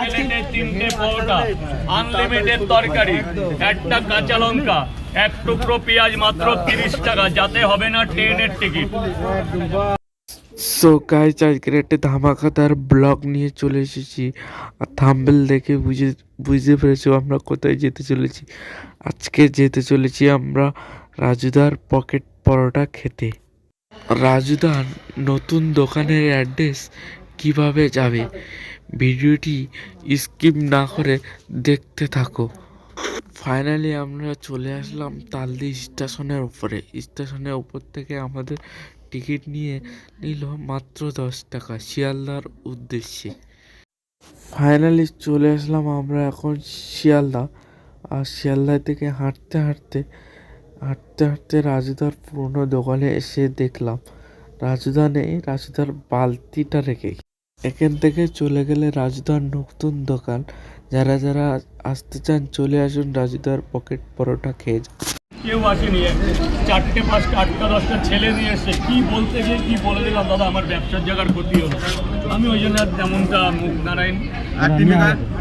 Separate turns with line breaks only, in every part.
প্লেটে তিনটে পরোটা। আনলিমিটেড তরকারি। একটা কাঁচা লঙ্কা এক টুকরো পেঁয়াজ মাত্র তিরিশ টাকা যাতে হবে না ট্রেনের টিকিট।
সো গাইজ আজকের একটা ধামাকাদার ব্লগ নিয়ে চলে এসেছি। আর থাম্বেল দেখে বুঝে বুঝতে পেরেছ আমরা কোথায় যেতে চলেছি। আজকে যেতে চলেছি আমরা রাজুদার পকেট পরোটা খেতে। রাজুদার নতুন দোকানের অ্যাড্রেস কীভাবে যাবে? ভিডিওটি স্কিপ না করে দেখতে থাকো। ফাইনালি আমরা চলে আসলাম তালদি স্টেশনের উপরে। স্টেশনের উপর থেকে আমাদের টিকিট নিয়ে নিল মাত্র দশ টাকা, শিয়ালদার উদ্দেশ্যে। ফাইনালি চলে আসলাম আমরা এখন শিয়ালদা। আর শিয়ালদা থেকে হাঁটতে হাঁটতে হাঁটতে হাঁটতে রাজুদার পুরনো দোকানে এসে দেখলাম। রাজুদা নেই, রাজুদার বালতিটা রেখে এখান থেকে চলে গেলে রাজুদার নতুন দোকান। যারা যারা আসতে চান চলে আসুন রাজুদার পকেট পরোটা খেয়ে যান।
কেউ আসেনি। চারটে পাঁচটা আটটা দশটা ছেলে নিয়ে এসে কি বলতে গিয়ে কি বলে দিলাম দাদা আমার ব্যবসার জায়গার ক্ষতি হলো। আমি ওই জন্য আর তেমনটা মুখ নারায়ণ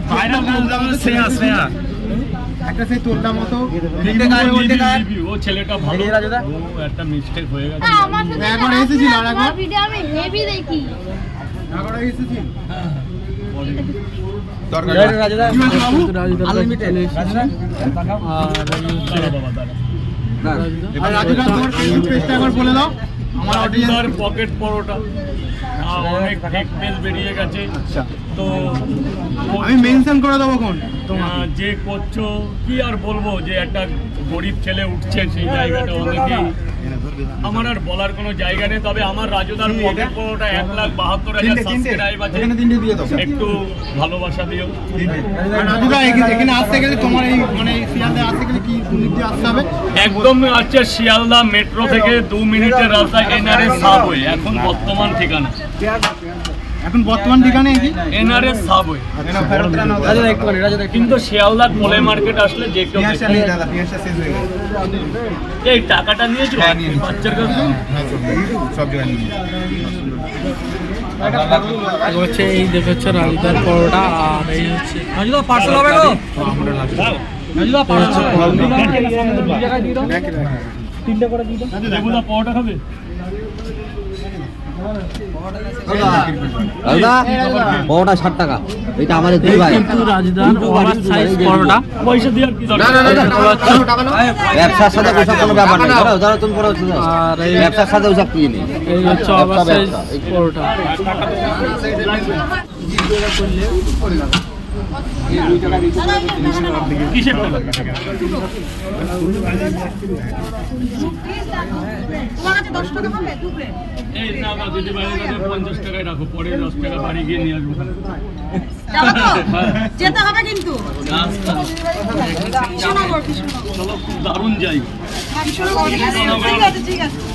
বাইরে শ্রেয়া শ্রেয়া।
একটা সেই মতো।
ও ছেলেটা ভালো। ও একটা মিস্টেক হয়ে গেছে।
হ্যাঁ, আমার সাথে
একবার এসেছিল, আর একবার?
ভিডিও আমি হেভি দেখি।
আর রাজুদা তোমার ফেসবুক পেজটা একবার বলে দাও আমার অডিয়েন্স
পকেট পরোটা অনেক ফেক পেজ বেরিয়ে গেছে। তো
আমি মেনশন করে দেবো কোন?
যে করছ কি আর বলব যে একটা গরিব ছেলে উঠছে সেই জায়গাটা অনেকেই। আমার আর বলার কোনো জায়গা নেই তবে আমার রাজুদার পকেট পরোটা এক লাখ বাহাত্তর হাজার সাবস্ক্রাইব আছে। একটু ভালোবাসা দিও।
রাজুদা এখানে আসতে গেলে তোমার এই মানে আসতে কি দিক আসতে হবে?
একদম আছে শিয়ালদা মেট্রো থেকে দু মিনিটের রাস্তা এনআরএস সাবওয়ে এখন বর্তমান ঠিকানা।
এখন বর্তমান ঠিকানে কি?
NRS subway. কিন্তু শিয়ালদা কোলে মার্কেট আসলে যে কেউ এই টাকাটা নিয়েছো? বাচ্চার কাছে?
হচ্ছে এই দেখো হচ্ছে রাজুদার পরোটা আর এই হচ্ছে রাজুদা পার্সেল হবে গো?
খাবে
দাদা পরোটা ষাট টাকা এটা আমাদের দুই ভাই
কিন্তু রাজুদার ওভার সাইজ পরোটা
পয়সা দিয়ে আর কি দরকার?
ব্যবসার সাথে ওসব কোনো ব্যাপার নেই ধরো তুমি
এই
ব্যবসার সাথে ওসব কি নেই
পরোটা
পঞ্চাশ টাকায় রাখো পরে দশ টাকা বাড়ি গিয়ে নিয়ে আসব
যেতে হবে কিন্তু
দারুণ
কৃষ্ণনগর ঠিক আছে